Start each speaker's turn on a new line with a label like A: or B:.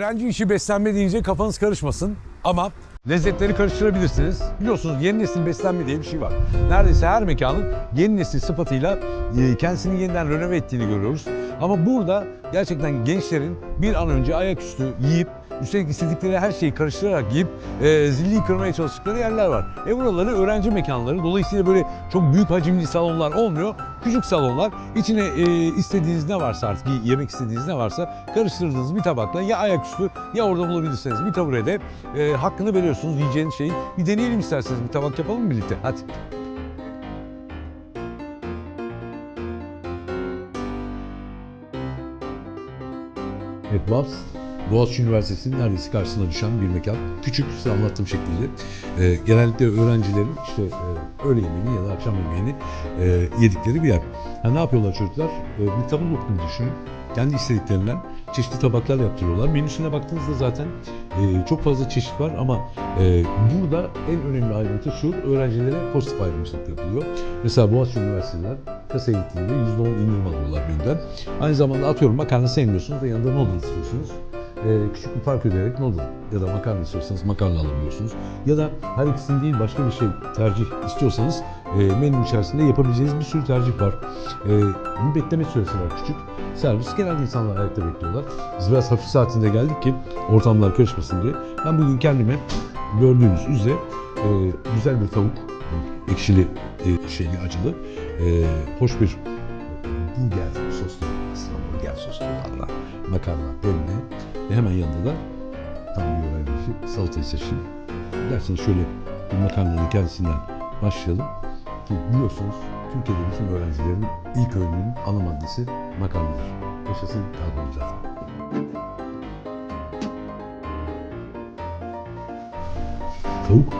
A: Öğrenci işi beslenme deyince kafanız karışmasın ama lezzetleri karıştırabilirsiniz. Biliyorsunuz yeni nesil beslenme diye bir şey var. Neredeyse her mekanın yeni nesil sıfatıyla e, kendisini yeniden rönove ettiğini görüyoruz. Ama burada gerçekten gençlerin bir an önce ayaküstü yiyip üstelik istedikleri her şeyi karıştırarak yiyip e, zilliyi kırmaya çalıştıkları yerler var. E buraları öğrenci mekanları. Dolayısıyla böyle çok büyük hacimli salonlar olmuyor. Küçük salonlar. İçine e, istediğiniz ne varsa artık yemek istediğiniz ne varsa karıştırdığınız bir tabakla ya ayaküstü ya orada bulabilirsiniz bir taburede e, hakkını veriyorsunuz yiyeceğiniz şeyin. Bir deneyelim isterseniz bir tabak yapalım birlikte? Hadi. Evet Babs, Boğaziçi Üniversitesi'nin neredeyse karşısına düşen bir mekan. Küçük, size anlattığım şekilde. Ee, genellikle öğrencilerin işte e, öğle yemeğini ya da akşam yemeğini e, yedikleri bir yer. Ha, ne yapıyorlar çocuklar? E, bir tabu lokunu düşünün. Kendi istediklerinden çeşitli tabaklar yaptırıyorlar. Menüsüne baktığınızda zaten e, çok fazla çeşit var ama e, burada en önemli ayrıntı şu, öğrencilere pozitif ayrımcılık yapılıyor. Mesela Boğaziçi Üniversitesi'nden kasaya gittiğinde %10 indirim alıyorlar menüden. Aynı zamanda atıyorum makarna sevmiyorsunuz ve yanında noodle istiyorsunuz. Ee, küçük bir fark ödeyerek noodle ya da makarna istiyorsanız makarna alabiliyorsunuz. Ya da her ikisini değil başka bir şey tercih istiyorsanız e, menü içerisinde yapabileceğiniz bir sürü tercih var. E, bekleme süresi var küçük. Servis genelde insanlar ayakta bekliyorlar. Biz biraz hafif saatinde geldik ki ortamlar karışmasın diye. Ben bugün kendime gördüğünüz üzere e, güzel bir tavuk, ekşili, e, şeyli, acılı, e, hoş bir burger soslu, burger soslu makarna, demli ve hemen yanında da tam bir öğrenci salatayı seçtim. Derseniz şöyle bir makarnanın kendisinden başlayalım. Ki biliyorsunuz Türkiye'de bütün öğrencilerin ilk öğününün ana maddesi makarnadır. Yaşasın karbonhidrat. Tavuk